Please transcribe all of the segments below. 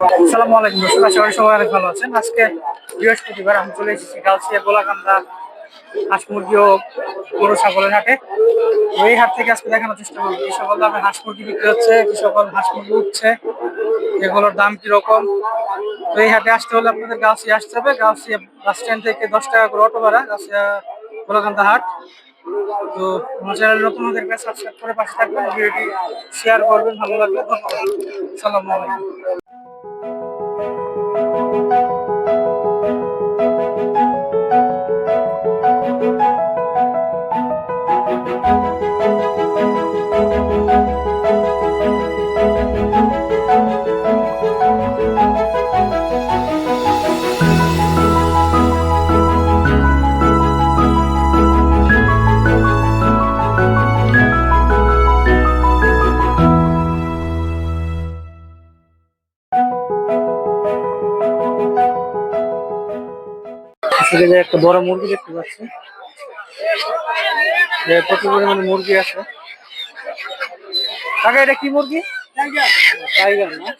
আসসালামু আলাইকুম আশা সবাই অনেক ভালো আছেন। আজকে বৃহস্পতিবার আমি চলে এসেছি গালসিয়া গোলাকান্দা হাঁস মুরগি ও গরু ছাগলের হাটে। এই হাট থেকে আজকে দেখানোর চেষ্টা করব, কি সকল দামে হাঁস মুরগি বিক্রি হচ্ছে, কি সকল হাঁস মুরগি উঠছে, এগুলোর দাম কীরকম? তো এই হাটে আসতে হলে আপনাদের গালসিয়া আসতে হবে। গালসিয়া বাস স্ট্যান্ড থেকে দশ টাকা করে অটো ভাড়া গালসিয়া গোলাকান্দা হাট। তো আমার নতুন হতে সাবস্ক্রাইব করে পাশে থাকবেন, ভিডিওটি শেয়ার করবেন, ভালো লাগবে ধন্যবাদ। সালামু আলাইকুম আসলে যে একটা বড় মুরগি দেখতে পাচ্ছি। প্রচুর পরিমাণে মুরগি আছে। কাকা, এটা কি মুরগি? টাইগার না?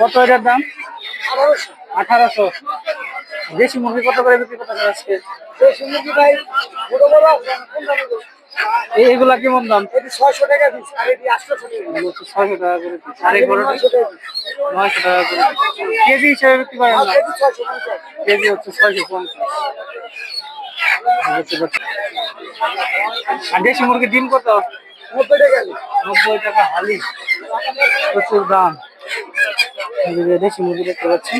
কত এটার দাম? আঠারোশো। দেশি মুরগি কত করে বিক্রি করতে আজকে? দেশি মুরগি ভাই, ছোট বড় আছে, কোন দামে এই- এগুলা কেমন দাম? ছয়শো টাকা পিস টাকা ছয়শো করে। আর নয়শো টাকা কেজি হিসেবে বিক্রি করেন না। কেজি হচ্ছে ছয়শো পঞ্চাশ। আর দেশি মুরগি ডিম কত? নব্বই টাকা নব্বই টাকা হালি। প্রচুর দাম। দেশি মুরগি দেখতে পাচ্ছি।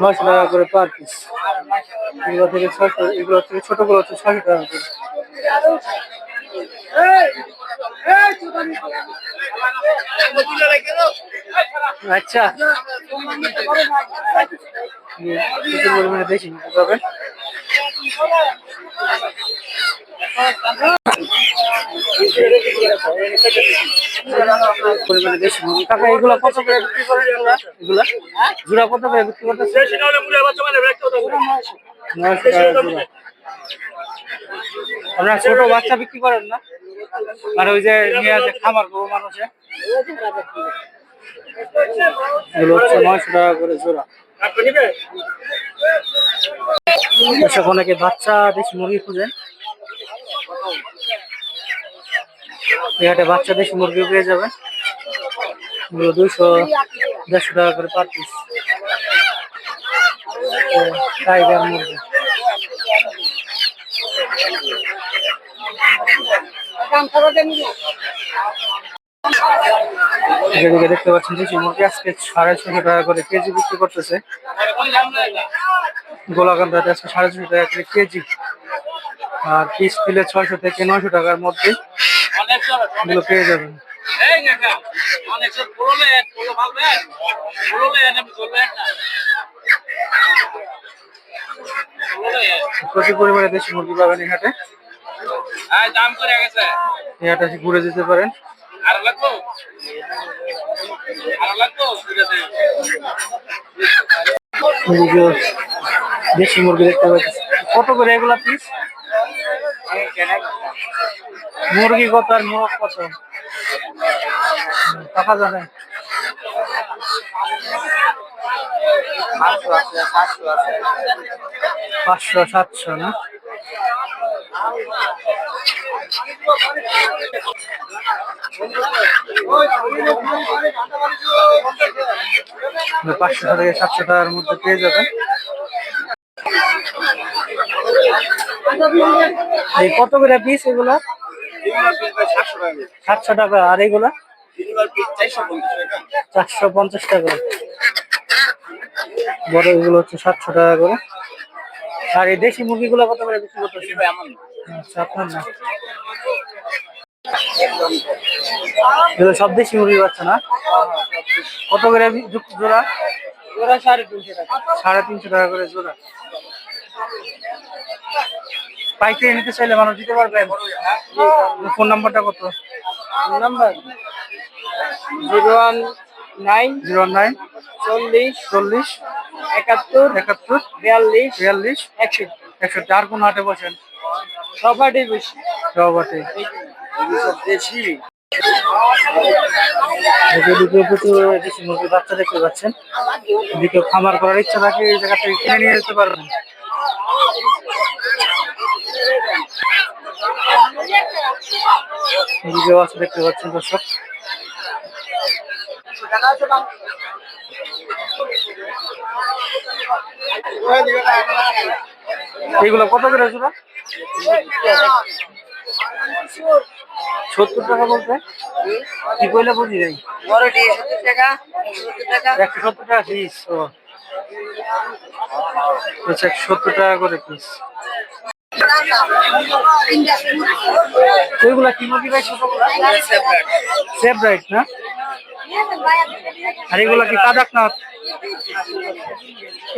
নয়শো টাকা করে পার পিস এগুলো থেকে ছয়শো এগুলো থেকে ছোটগুলো হচ্ছে ছয়শো টাকা করে আচ্ছা। পরিমাণে পরিমাণে কাকা এগুলো কত করে বিক্রি করেন এগুলা এগুলা? জোড়া কত করে বিক্রি করতেছে আপনারা ছোট বাচ্চা বিক্রি করেন না? আর ওই যে নিয়ে আছে খামার গরু মানুষে। টাকা করে বাচ্চা দেশি মুরগি বাচ্চা মুরগি পেয়ে যাবে। দুইশো, দেড়শো টাকা করে পার পিস মুরগি। এদিকে দেখতে পাচ্ছেন দেশি মুরগি আজকে সাড়ে ছশো টাকা করে কেজি বিক্রি করতেছে। গোলাকান্দাতে আজকে সাড়ে ছশো টাকা করে কেজি। আর পিস কিলে ছয়শো থেকে নয়শো টাকার মধ্যে এগুলো পেয়ে যাবেন। প্রচুর পরিমাণে দেশি মুরগি পাবেন এই হাটে। দাম করে গেছে। এই হাটে ঘুরে যেতে পারেন আর লাগবো? আর লাগবো? দেশি মুরগি দেখতে পাচ্ছি। কত করে এগুলা পিস মুরগি কত আর মোরগ কত? টাকা জানে। পাঁচশো সাতশো না? পাঁচশো থেকে সাতশো টাকার মধ্যে পেয়ে যাবেন। এই কত করে পিস এগুলা? সাতশো টাকা। আর এগুলা? চারশো পঞ্চাশ টাকা। বড় এগুলো হচ্ছে সাতশো টাকা করে। আর এই দেশি মুরগিগুলো কত করে বিক্রি এগুলো সব দেশি মুরগি পাচ্ছে না? কত করে জোড়া? জোড়া সাড়ে তিনশো টাকা। সাড়ে তিনশো টাকা করে জোড়া। পাইকারি নিতে চাইলে মানুষ দিতে পারবেন ফোন নাম্বারটা কত? Number? Zero one nine zero nine চল্লিশ চল্লিশ একাত্তর একাত্তর বিয়াল্লিশ বিয়াল্লিশ একষট্টি। একষট্টি। আর কোন হাটে বসেন? সবারই বেশি। সবারই। দেশি। এদিকে প্রচুর দেশি মুরগির বাচ্চা দেখতে পাচ্ছেন। খামার করার ইচ্ছা থাকে এই জায়গা থেকে কিনে নিয়ে যেতে পারবেন। এদিকেও আছে দেখতে পাচ্ছেন দর্শক। এইগুলো কত করে সত্তর টাকা বলতে? কি কইলে বুঝি নাই? বড়টি সত্তর টাকা একশো সত্তর টাকা পিস ও। আচ্ছা সত্তর টাকা করে পিস ওইগুলা কি মুরগি ভাই? ছোটগুলা সেফ রাইট না? আর এগুলা কি কাদাক না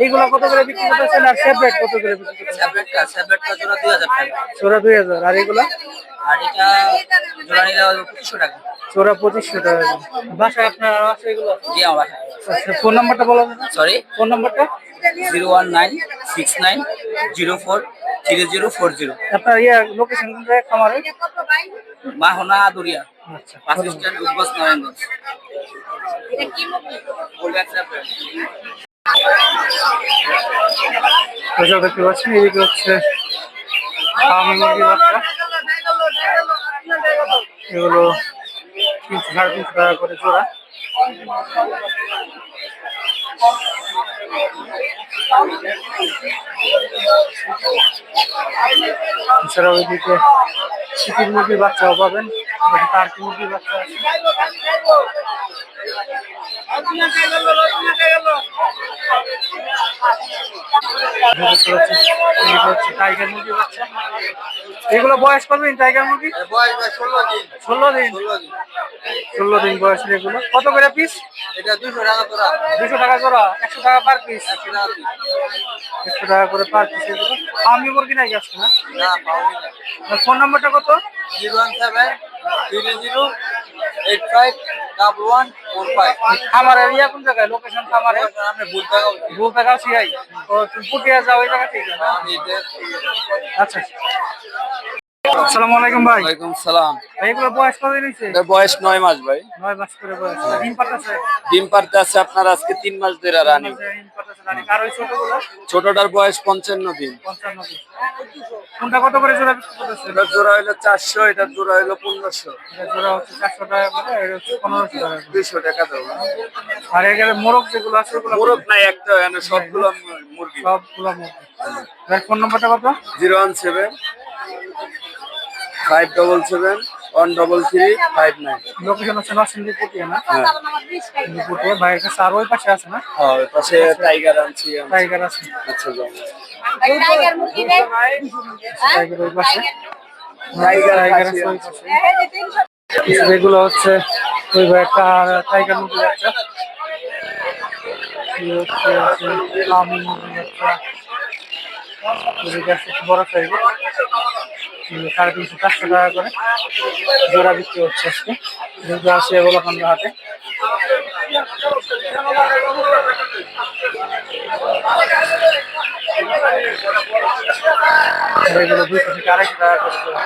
এইগুলা কত করে বিক্রি করতেছেন আর সেফ রাইট কত করে বিক্রি করতেছেন? স্যাবলেটটা স্যাবলেটটা জোড়া দুই হাজার টাকা। চোরা দুই হাজার। আর এগুলা? আর এটা জোড়া নিলে পঁচিশশো টাকা। চোরা পঁচিশশো টাকা। করে। বাসায় আপনার আছে এগুলো? জি আমার আচ্ছা ফোন নাম্বারটা বলা সরি ফোন নাম্বারটা? Zero one nine six nine zero four three zero four zero. আপনার ইয়ে লোকেশন কোন জায়গায় খামারে মাহনা আদুরিয়া। বাস স্ট্যান্ড উদ্বাস নারায়ণগঞ্জ প্রচার দেখতে পাচ্ছেন এদিকে হচ্ছে এগুলো তিনশো সাড়ে তিনশো টাকা করে জোড়া। এছাড়াও ওইদিকে চিকির মুরগির বাচ্চাও পাবেন টার্কি মুরগির বাচ্চা আছে। টাইগার বাচ্চা। এগুলো বয়স করবেন টাইগার মুরগি? ষোলো দিন। ষোলো দিন? বয়সের এগুলো। কত করে পিস? এটা দুশো টাকা তোরা দুশো টাকা জোড়া একশো টাকা পার পিস একশো টাকা করে পার পিস এগুলো আমি মুরগি নাই যাচ্ছে না? ফোন নাম্বারটা কত? Zero one seven three zero eight five double one four five. আমার এরিয়া কোন জায়গায়? লোকেশন আমার আপনি ভুল টাকা ভুল টাকা সিআই। ও তুমি পুটিয়া যাও ওই জায়গা থেকে না? আচ্ছা। আসসালামু আলাইকুম ভাই। ওয়ালাইকুম সালাম। ভাই এগুলো বয়স কত দিন বয়স নয় মাস ভাই। মাস করে বয়স। ডিম পাঠাচ্ছে ডিম আপনার আজকে তিন মাস ধরে রানি। ডিম পাঠাচ্ছে রানী। আর ওই ছোটগুলো? ছোটটার বয়স পঞ্চান্ন দিন। পঞ্চান্ন দিন। কোনটা কত করে জোড়া করতেছে? এটার জোড়া হলো চারশো এটার জোড়া হলো পনেরোশো। এটা জোড়া হচ্ছে চারশো টাকা করে এটা হচ্ছে পনেরোশো টাকা আর এখানে মোরগ যেগুলো আছে ওগুলো মোরগ নাই একটা এখানে সবগুলো মুরগি। সবগুলো মুরগি। ফোন নাম্বারটা কত? Zero one seven five double seven one double three five nine location হচ্ছে নরসিংদী পুটিয়া না? হ্যাঁ। পুটিয়া ভাইয়ের কাছে আর ওই পাশে আছে না? হ্যাঁ ওই পাশে টাইগার আনছি টাইগার আছে। আচ্ছা যাও। টাইগার মুরগি রে। টাইগার ওই পাশে। টাইগার টাইগার আছে ওই পাশে হচ্ছে ওই ভাই একটা টাইগার মুরগি আছে। বড় সাইজ সাড়ে তিনশো চারশো টাকা করে জোড়া বিক্রি হচ্ছে আজকে। যেহেতু আছে এগুলো দুইশো থেকে আড়াইশো টাকা করে জোড়া।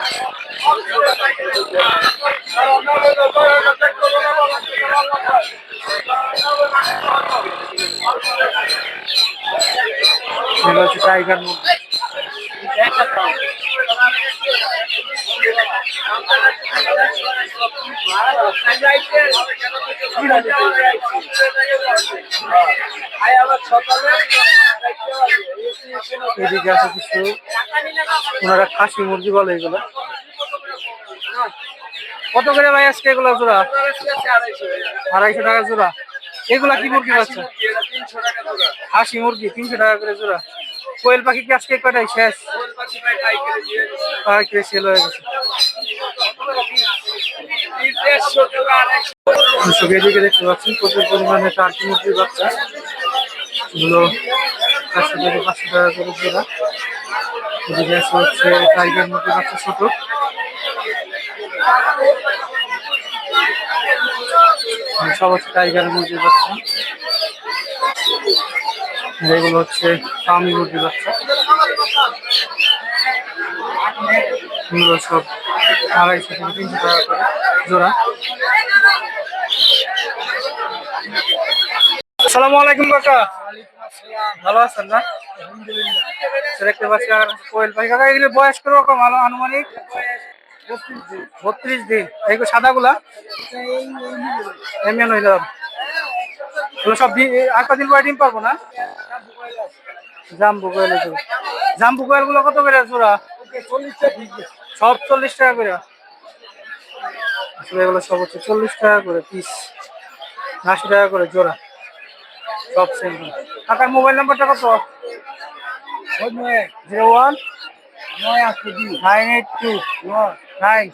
হচ্ছে টাইগার এদিকে আছে কিছু ওনারা খাসি মুরগি বলে এগুলো। কত করে ভাই আজকে এগুলো জোড়া? আড়াইশো টাকা জোড়া। এগুলা কি মুরগি বাচ্চা খাসি মুরগি তিনশো টাকা করে জোড়া। কোয়েল পাখি কি আজকে কয়টাই শেষ? পাখি সেল হয়ে গেছে। দেখতে পাচ্ছেন, প্রচুর পরিমাণে টার্কি মুরগির বাচ্চা। এগুলো থেকে পাঁচশো টাকা করে জোড়া। এদিকে হচ্ছে টাইগার মুরগির বাচ্চা ছোট। সব হচ্ছে টাইগার মুরগির বাচ্চা। এগুলো হচ্ছে ফার্মি বাচ্চা। এগুলো সব আড়াইশো থেকে তিনশো টাকা করে জোড়া। আসসালামু আলাইকুম কাকা। ভালো আছেন না? দেখতে পাচ্ছি আর কোয়েল পাখি। কাকা এগুলো বয়স কীরকম? ভালো আনুমানিক? বত্রিশ দিন। এইগুলো সাদাগুলা? এমএন হইল এগুলো সব দি- আর কদিন পরে ডিম পারব না জাম্বু কোয়েল জাম্বু কোয়েল কত করে জোড়া সব চল্লিশ টাকা করে সব চল্লিশ টাকা করে পিস আশি টাকা করে জোড়া সব সেম কাকার মোবাইল নাম্বারটা কত zero one nine eight two nine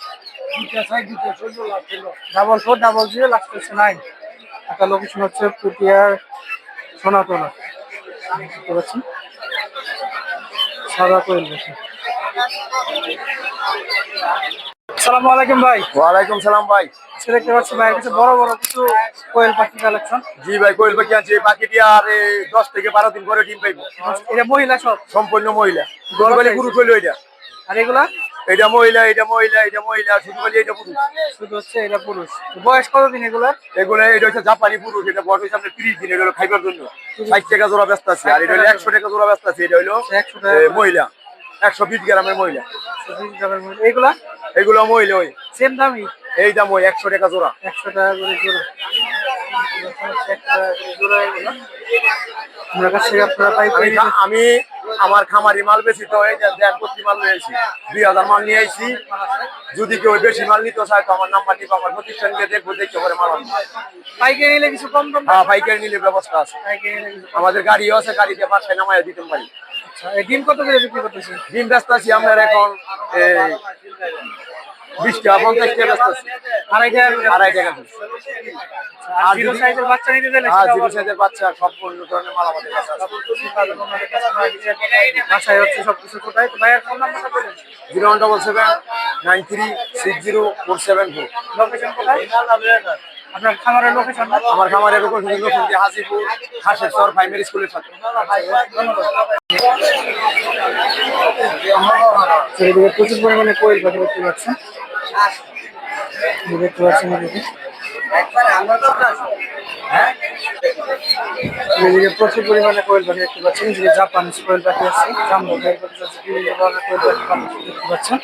double four double zero last nine একটা লোকেশন হচ্ছে পুটিয়ার সোনাতলা। দেখতে পাচ্ছি। সাদা কোয়েল আসসালামু আলাইকুম ভাই। ওয়ালাইকুম সালাম ভাই। আজকে দেখতে পাচ্ছি ভাইয়ের কাছে বড় বড় কিছু কোয়েল পাখি কালেকশন জি ভাই কোয়েল পাখি আছে এই পাখিটি আর দশ থেকে বারো দিন পরে ডিম পাইবো। এটা মহিলা সব? সম্পূর্ণ মহিলা। গরবালি পুরুষ হইল এটা। আর এগুলা? এটা মহিলা এটা মহিলা এটা মহিলা শুধু বলি এটা পুরুষ। শুধু হচ্ছে এটা পুরুষ। বয়স কতদিন এগুলার এগুলো এটা হচ্ছে জাপানি পুরুষ এটা বয়স হচ্ছে আপনার তিরিশ দিন এটা হলো খাইবার জন্য। ষাট টাকা জোড়া ব্যস্ত আছে আর এটা হলো একশো টাকা জোড়া ব্যস্ত আছে এটা হলো একশো টাকা মহিলা। একশো বিশ গ্রামের মহিলা। এগুলা? এগুলো মহিলা ওই। সেম দামই? এই দাম ওই একশো টাকা জোড়া। একশো টাকা করে জোড়া। এগুলো। আমরা কাছ আপনারা আমি আমার খামারি মাল বেশি তো এই যে মাল নিয়েছি দুই হাজার মাল নিয়ে আইছি যদি কেউ বেশি মাল নিতে চায় তো আমার নাম্বার নিবো আমার প্রতিষ্ঠানকে দেখব দেখতে পারে মাল। পাইকারি নিলে কিছু কম দাম? হ্যাঁ পাইকারি নিলে ব্যবস্থা আছে। আমাদের গাড়িও আছে গাড়িতে বাসায় নামায় দিতে পারি। আচ্ছা ডিম কত করে বিক্রি করতেছি ডিম ব্যস্ত আছি আমরা এখন এই বিশ টাকা পঞ্চাশ টাকা আড়াই টাকা আড়াই টাকা আর জিরো সাইজের বাচ্চা নিতে হ্যাঁ জিরো সাইজের বাচ্চা সব ধরনের মাল আমাদের কাছে বাসায় হচ্ছে সবকিছু কোথায়? তো ভাইয়ের ফোন নাম্বারটা বলুন। Zero one double seven nine three six zero four seven four. Location কোথায়? আপনার খামারের লোকেশন আমার খামারের উপর নতুন হাজিপুর প্রাইমারি স্কুলের সাথে। প্রচুর পরিমাণে কোয়েল পাখি দেখতে পাচ্ছেন এই প্রচুর পরিমাণে কোয়েল পাখি দেখতে পাচ্ছেন। এদিকে জাপানিজ কোয়েল পাখি আছে। দেখতে পাচ্ছেন।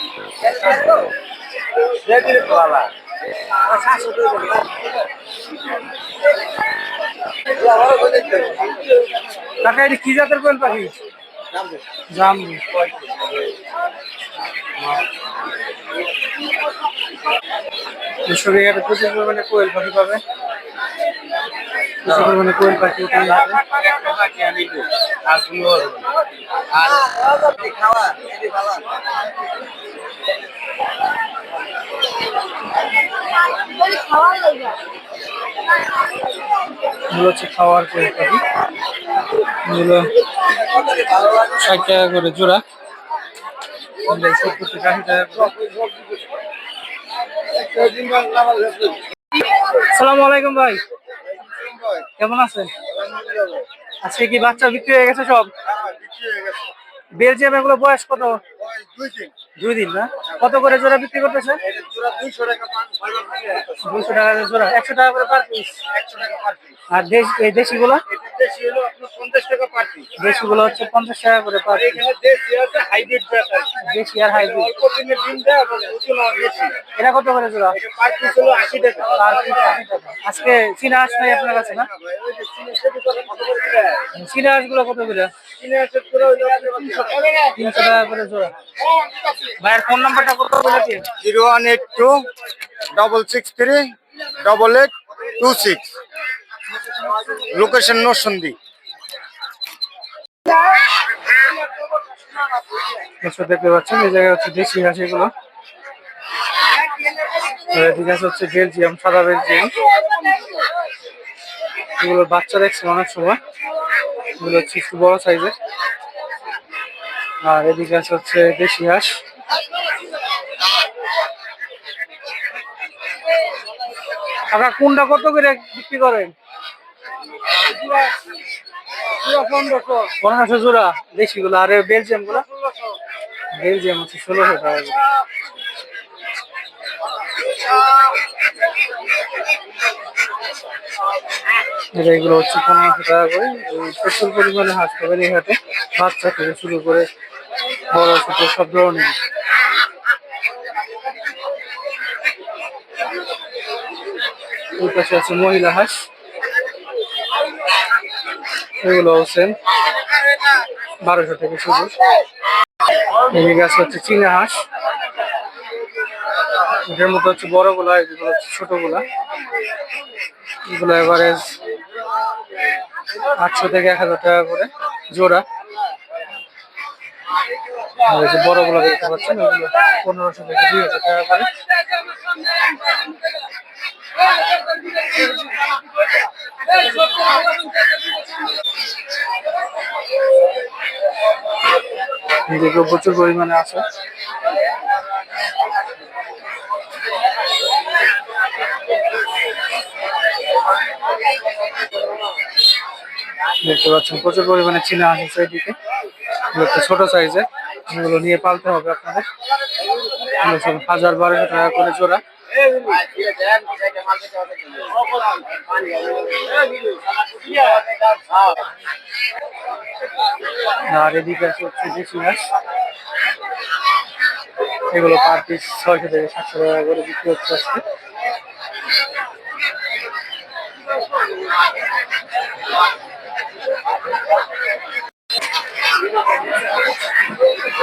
কি জাতের কোয়েল পাখি? জাম্বু মিশরে এখানে প্রচুর পরিমাণে কোয়েল পাখি পাবে। প্রচুর পরিমাণে কোয়েল পাখি উঠে হচ্ছে খাওয়ার কোয়েল পাখি। এগুলো ষাট টাকা করে জোড়া। টাকা সালামু আলাইকুম ভাই। কেমন আছেন? আজকে কি বাচ্চা বিক্রি হয়ে গেছে সব? বেলজিয়াম এগুলো বয়স কত? দুই দিন না? কত করে জোড়া বিক্রি করতেছে? দুশো টাকা জোড়া। একশো টাকা করে পার পিস আর দেশ এই দেশিগুলো? দেশিগুলো হচ্ছে পঞ্চাশ টাকা করে পার দেশি আর হাইব্রিড এটা কত করে জোড়া? পার পিস আশি টাকা। আজকে চীনা হাঁস নাই আপনার কাছে না? চীনা হাঁসগুলো কত করে? তিনশো টাকা। করে জোড়া। ভাইয়ের ফোন নাম্বারটা কত বলে zero one eight two double six three double eight two six location Narsingdi দেখতে পাচ্ছেন, এই জায়গায় হচ্ছে দেশি হাঁস এগুলো এদিকে হচ্ছে বেলজিয়াম, সাদা বেলজিয়াম। এগুলো বাচ্চা দেখছি অনেক সময়। এগুলো হচ্ছে একটু বড় সাইজের। আর এদিকে আছে হচ্ছে দেশি হাঁস। আপনার কোনটা কত করে বিক্রি করেন? পনেরোশো জোড়া গুলো বেলজিয়ামগুলো বেলজিয়াম হচ্ছে ষোলোশো টাকা হচ্ছে পনেরোশো টাকা করে। প্রচুর পরিমাণে হাঁস পাবেন এই থেকে শুরু করে বড় সব ধরনের। আছে মহিলা হাঁস। এগুলো হচ্ছে বারোশো থেকে শুরু। এদিকে আছে হচ্ছে চীনা হাঁস। এটার মধ্যে হচ্ছে বড়গুলা এগুলো হচ্ছে ছোটগুলা এগুলো এভারেজ আটশো থেকে এক হাজার টাকা করে জোড়া। আর এই বড়গুলো দেখতে পাচ্ছেন পনেরোশো থেকে দুই হাজার টাকা করে। এদিকেও প্রচুর পরিমাণে আছে। দেখতে পাচ্ছেন, প্রচুর পরিমাণে চীনা আছে একটু ছোট সাইজের। এগুলো নিয়ে পালতে হবে আপনাদের। হাজার বারোশো টাকা করে জোড়া। আর এদিকে হচ্ছে দেশি হাঁস এগুলো পার পিস ছয়শো থেকে সাতশো টাকা করে বিক্রি হচ্ছে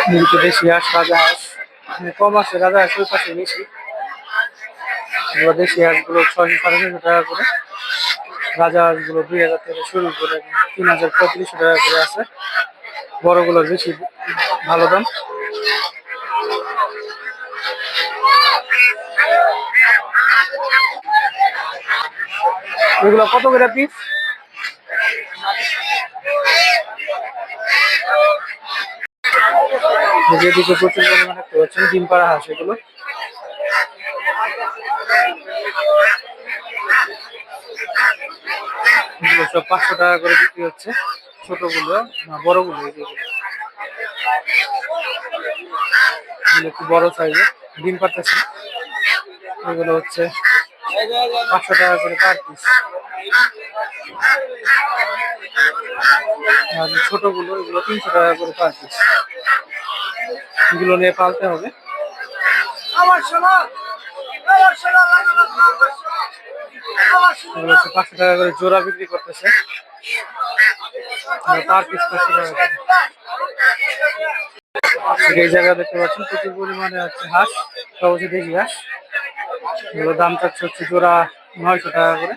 এদিকে দেশি হাঁস রাজা হাঁস এখানে কম আছে রাজা হাঁস ওই পাশে বেশি। দেশি হাঁসগুলো ছয়শো সাড়ে ছয়শো টাকা করে। রাজা দুই হাজার থেকে শুরু করে তিন হাজার পঁয়ত্রিশশো টাকা করে আছে। বড়গুলোর বেশি ভালো দাম। এগুলো কত করে পিস? যেদিকে প্রচুর পরিমাণে ডিম পাড়া হাঁস এগুলো। পাঁচশো টাকা করে বিক্রি হচ্ছে। না, বড়গুলো এই যেগুলো এগুলো। একটু বড় সাইজের, ডিম পাড়তেছে। এগুলো হচ্ছে পাঁচশো টাকা করে পার পিস আর ছোটগুলো, এগুলো তিনশো টাকা করে পার পিস এগুলো নিয়ে পালতে হবে। এগুলো হচ্ছে পাঁচশো টাকা করে জোড়া বিক্রি করতেছে। জায়গা দেখতে পাচ্ছেন প্রচুর পরিমাণে হচ্ছে হাঁস নয়শো টাকা করে।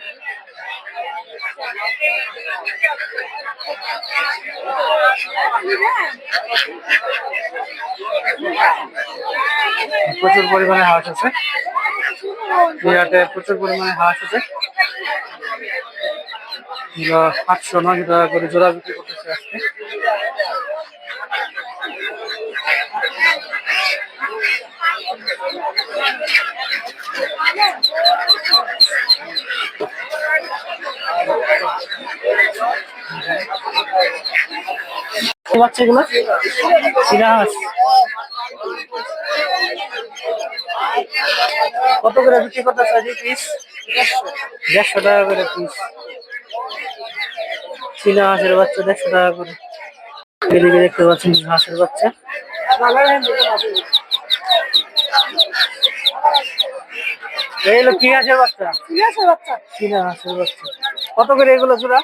প্রচুর পরিমাণে হাঁস আছে। এই হাটে প্রচুর পরিমাণে হাঁস আছে। আটশো নয়শো টাকা করে জোড়া বিক্রি করতেছে আজকে। বাচ্চা এগুলো চীনা হাঁস কত করে বিক্রি করতে চাই পিস দেড়শো টাকা করে পিস চীনা হাঁসের বাচ্চা দেড়শো টাকা করে। এদিকে দেখতে পাচ্ছেন হাঁসের বাচ্চা। এই হলো কি হাঁসের বাচ্চা? চীনা হাঁসের বাচ্চা। কত করে এগুলো জোড়া?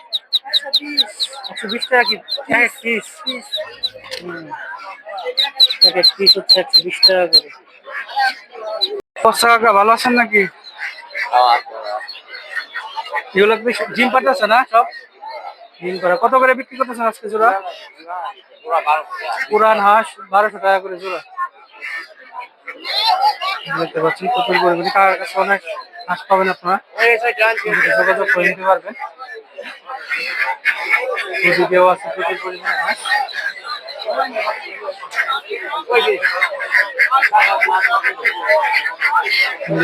একশো বিশ। টাকা কি? এক পিস এক এক পিস হচ্ছে একশো বিশ টাকা করে। ভালো আছেন নাকি? এগুলো জিম পাঠাচ্ছে না সব? জিম করা কত করে বিক্রি করতেছেন আজকে জোড়া? পুরান হাঁস, বারোশো টাকা করে জোড়া। দেখতে পাচ্ছেন, প্রচুর পরিমাণে কাকার কাছে অনেক হাঁস পাবেন আপনারা। যোগাযোগ করে নিতে পারবেন। আছে প্রচুর পরিমাণে হাঁস।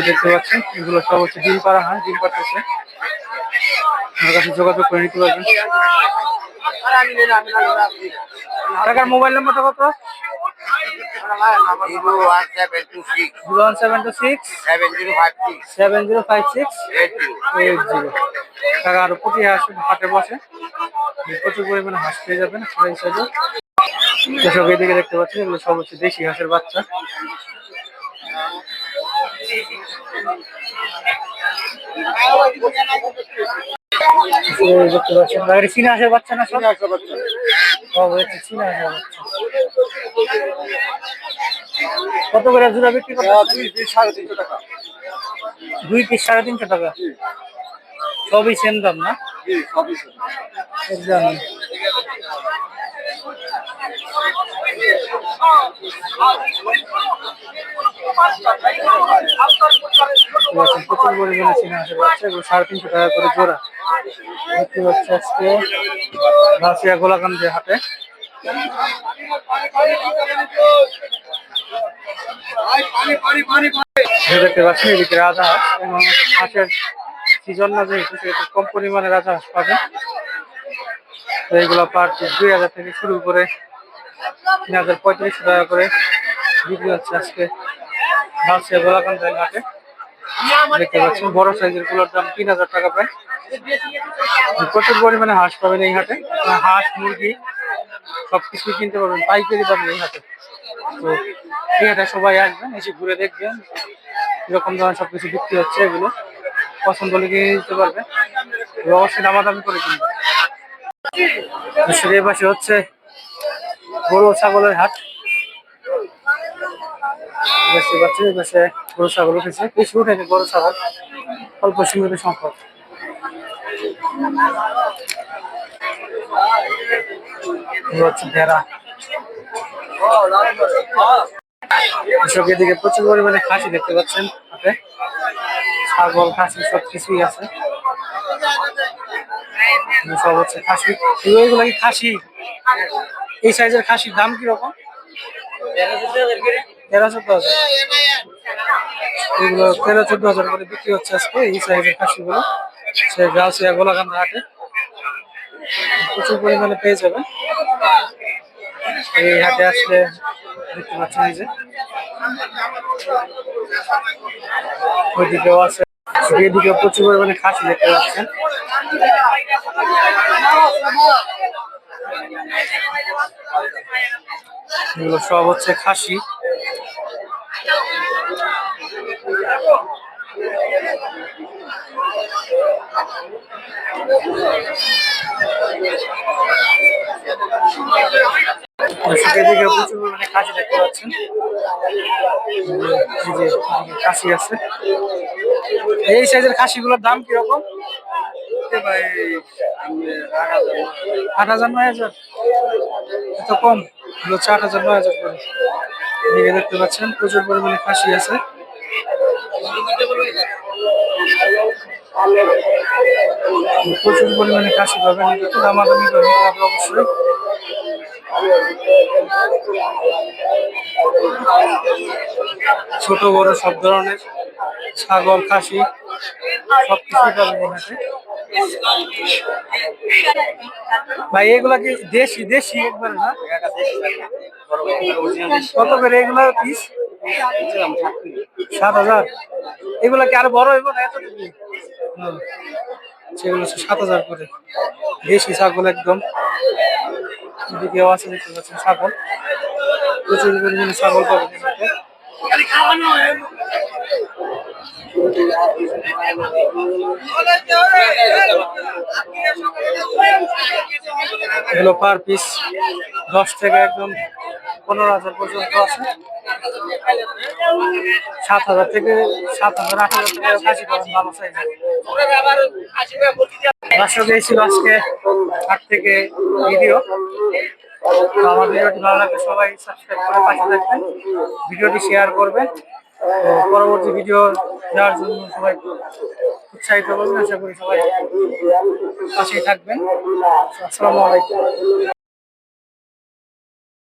দেখতে পাচ্ছেন এগুলো সব হচ্ছে ডিম পাড়া, হয়, ডিম পাড়তেছে। আমার কাছে যোগাযোগ করে নিতে পারবেন। টাকার মোবাইল নাম্বারটা কত? টাকা আরও প্রতি হাঁস হাটে বসে। প্রচুর পরিমাণে হাঁস পেয়ে যাবেন সাইডে দর্শক এদিকে দেখতে পাচ্ছেন এগুলো সব হচ্ছে দেশি হাঁসের বাচ্চা। দেখতে পাচ্ছেন বাইরে চীনা হাঁসের বাচ্চা না সব? সব হচ্ছে চীনা হাঁসের বাচ্চা। কত করে জোড়া বিক্রি করতে সাড়ে তিনশো টাকা। দুই পিস সাড়ে তিনশো টাকা? সবই সেম দাম না? একদম প্রচুর পরিমাণে এগুলো সাড়ে তিনশো টাকা করে জোড়া। দেখতে পাচ্ছি আজকে গোলাকান্দি হাটে পাচ্ছি রাজা এবং হাঁসের সিজন না কম পরিমাণে রাজা হাঁস এইগুলো পার পিস দুই হাজার থেকে শুরু করে তিন হাজার পঁয়ত্রিশশো টাকা করে বিক্রি হচ্ছে আজকে। রাশিয়া গোলাকান্দি হাটে দেখতে পাচ্ছেন, বড় সাইজেরগুলোর দাম তিন হাজার টাকা প্রায়। প্রচুর পরিমাণে হাঁস পাবেন এই হাটে হাঁস, মুরগি সবকিছু কিনতে পারবেন, পাইকারি দামে এই হাটে তো এই হাটে সবাই আসবেন, এসে ঘুরে দেখবেন এরকম ধরনের সবকিছু বিক্রি হচ্ছে এগুলো। পছন্দ হলে কিনে নিতে পারবেন। অবশ্যই দামাদামি করে কিনবেন। এই পাশে হচ্ছে গরু ছাগলের হাট। দেখতে গরু ছাগল উঠেছে। উঠেনি গরু ছাগল। অল্প সীমিত সংখ্যক হচ্ছে ভেড়া। এদিকে প্রচুর পরিমাণে খাসি দেখতে পাচ্ছেন ছাগল, খাসি সব কিছুই আছে। সব হচ্ছে খাসি। এগুলো কি খাসি? এই সাইজের খাসির দাম কীরকম? তেরো তেরো চোদ্দ হাজার করে বিক্রি হচ্ছে আজকে এই সাইজের খাসিগুলো। সে গাছিয়া গোলাকান্দা হাটে। প্রচুর পরিমাণে পেয়ে যাবেন এই হাটে আসলে দেখতে পাচ্ছেন এই যে। ওইদিকেও আছে। এদিকে প্রচুর পরিমাণে খাসি দেখতে পাচ্ছেন। সব হচ্ছে খাসি। খাসি দেখতে পাচ্ছেন খাসি আছে এই সাইজের খাসিগুলোর দাম কীরকম? আট হাজার নয় হাজার। এত কম? হচ্ছে আট হাজার, নয় হাজার করে। এদিকে দেখতে পাচ্ছেন, প্রচুর পরিমাণে খাসি আছে। প্রচুর পরিমাণে খাসি পাবেন। দামাদামি করে অবশ্যই ছোট বড় সব ধরনের, ছাগল, খাসি সব কিছুই পাবেন এখানে ভাই, এগুলা কি দেশি? দেশি একবার না? কত করে এগুলা পিস সাত হাজার। এগুলা কি আরও বড় হইব না হুম। সেগুলো হচ্ছে সাত হাজার করে। দেশি ছাগল একদম। আছে, দেখতে পাচ্ছেন, ছাগল। প্রচুর পরিমাণে ছাগল পাবেন পার পিস দশ থেকে একদম। পনেরো হাজার পর্যন্ত আছে। সাত হাজার থেকে সাত হাজার, আট হাজার টাকা খাসি পাবেন ভালো সাইজের দর্শক ছিল আজকে হাট থেকে ভিডিও। তো আমার ভিডিওটি ভালো লাগলে সবাই সাবস্ক্রাইব করে পাশে থাকবেন। ভিডিওটি শেয়ার করবেন। তো পরবর্তী ভিডিও দেওয়ার জন্য সবাই উৎসাহিত করবেন। আশা করি সবাই পাশেই থাকবেন। আসসালামু আলাইকুম।